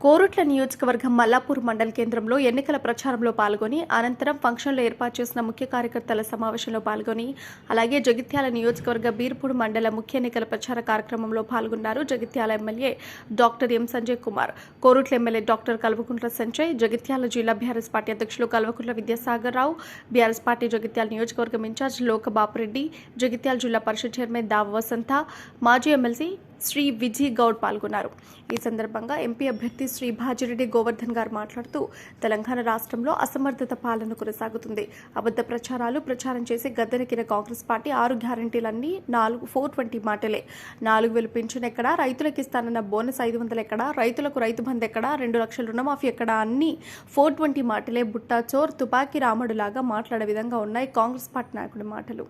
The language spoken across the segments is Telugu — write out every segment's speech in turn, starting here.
కోరుట్ల నియోజకవర్గం మల్లాపూర్ మండల కేంద్రంలో ఎన్నికల ప్రచారంలో పాల్గొని అనంతరం ఫంక్షన్లో ఏర్పాటు చేసిన ముఖ్య కార్యకర్తల సమావేశంలో పాల్గొని అలాగే జగిత్యాల నియోజకవర్గ బీర్పూర్ మండల ముఖ్య ఎన్నికల ప్రచార కార్యక్రమంలో పాల్గొన్నారు Jagtial MLA doctor M Sanjay Kumar Koratla MLA doctor Kalvakuntla Sanjay Jagtial జిల్లా బీఆర్ఎస్ పార్టీ అధ్యక్షులు కల్వకుంట్ల విద్యాసాగర్ రావు బీఆర్ఎస్ పార్టీ జగిత్యాల నియోజకవర్గం ఇన్ఛార్జ్ లోక బాపురెడ్డి జగిత్యాల జిల్లా పరిషత్ చైర్మన్ దావ వసంత మాజీ ఎమ్మెల్సీ శ్రీ విజయ్ గౌడ్ పాల్గొన్నారు. ఈ సందర్భంగా ఎంపీ అభ్యర్థి శ్రీ భాజిరెడ్డి గోవర్ధన్ గారు మాట్లాడుతూ తెలంగాణ రాష్ట్రంలో అసమర్థత పాలన కొనసాగుతుంది. అబద్ధ ప్రచారాలు ప్రచారం చేసి గద్దెనెక్కిన కాంగ్రెస్ పార్టీ ఆరు గ్యారంటీలన్నీ నాలుగు ఫోర్ ట్వంటీ మాటలే. నాలుగు వేలు పింఛన్ ఎక్కడ రైతులకు ఇస్తానన్న బోనస్ ఐదు వందలు ఎక్కడ రైతులకు రైతు బంధు ఎక్కడ రెండు లక్షల రుణమాఫీ ఎక్కడ అన్ని ఫోర్ ట్వంటీ మాటలే. బుట్టా చోర్ తుపాకీ రాముడు లాగా మాట్లాడే విధంగా ఉన్నాయి కాంగ్రెస్ పార్టీ నాయకుడి మాటలు.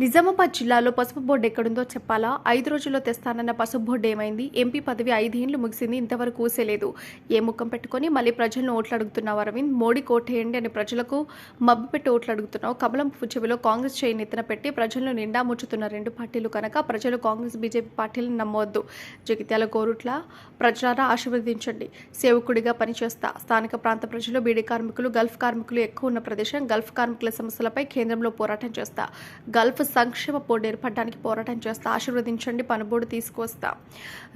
నిజామాబాద్ జిల్లాలో పసుపు బోర్డు ఎక్కడుందో చెప్పాలా? ఐదు రోజుల్లో తెస్తానన్న పసుపు బోర్డు ఏమైంది? ఎంపీ పదవి ఐదేళ్ళు ముగిసింది ఇంతవరకు ఊసేలేదు ఏ ముఖం పెట్టుకొని మళ్ళీ ప్రజలను ఓట్లు అడుగుతున్నావు అరవింద్? మోడీ కోటేయండి అని ప్రజలకు మబ్బు పెట్టి ఓట్లు అడుగుతున్నావు. కమలం చెవిలో కాంగ్రెస్ చేయి ఎత్తున పెట్టి ప్రజలను నిండా ముచ్చుతున్న రెండు పార్టీలు కనుక ప్రజలు కాంగ్రెస్ బీజేపీ పార్టీలను నమ్మవద్దు. జగిత్యాల కోరుట్ల ప్రజలారా ఆశీర్వదించండి. సేవకుడిగా పనిచేస్తా. స్థానిక ప్రాంత ప్రజలు బీడీ కార్మికులు గల్ఫ్ కార్మికులు ఎక్కువ ఉన్న ప్రదేశం. గల్ఫ్ కార్మికుల సమస్యలపై కేంద్రంలో పోరాటం చేస్తా. గల్ఫ్ సంక్షేమ బోర్డు ఏర్పడడానికి పోరాటం చేస్తా. ఆశీర్వదించండి పనుబోర్డు తీసుకొస్తా.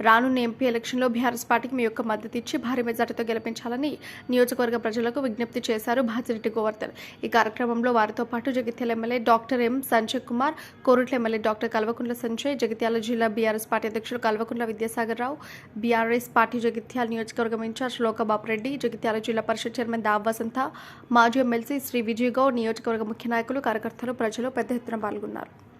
రానున్న ఎంపీ ఎలక్షన్లో బీఆర్ఎస్ పార్టీకి మీ యొక్క మద్దతు ఇచ్చి భారీ మెజార్టీతో గెలిపించాలని నియోజకవర్గ ప్రజలకు విజ్ఞప్తి చేశారు భాజిరెడ్డి గోవర్ధన్. ఈ కార్యక్రమంలో వారితో పాటు Jagtial MLA doctor M Sanjay Kumar Korutla MLA doctor Kalvakuntla Sanjay Jagtial జిల్లా బీఆర్ఎస్ పార్టీ అధ్యక్షుడు కల్వకుంట్ల విద్యాసాగర్ రావు బీఆర్ఎస్ పార్టీ జగిత్యాల నియోజకవర్గం ఇన్ఛార్జ్ లోకబాబురెడ్డి జగిత్యాల జిల్లా పరిషత్ చైర్మన్ దావ్ వసంత మాజీ ఎమ్మెల్సీ శ్రీ విజయ్ గౌడ్ నియోజకవర్గ ముఖ్య నాయకులు కార్యకర్తలు ప్రజలు పెద్ద ఎత్తున పాల్గొన్నారు.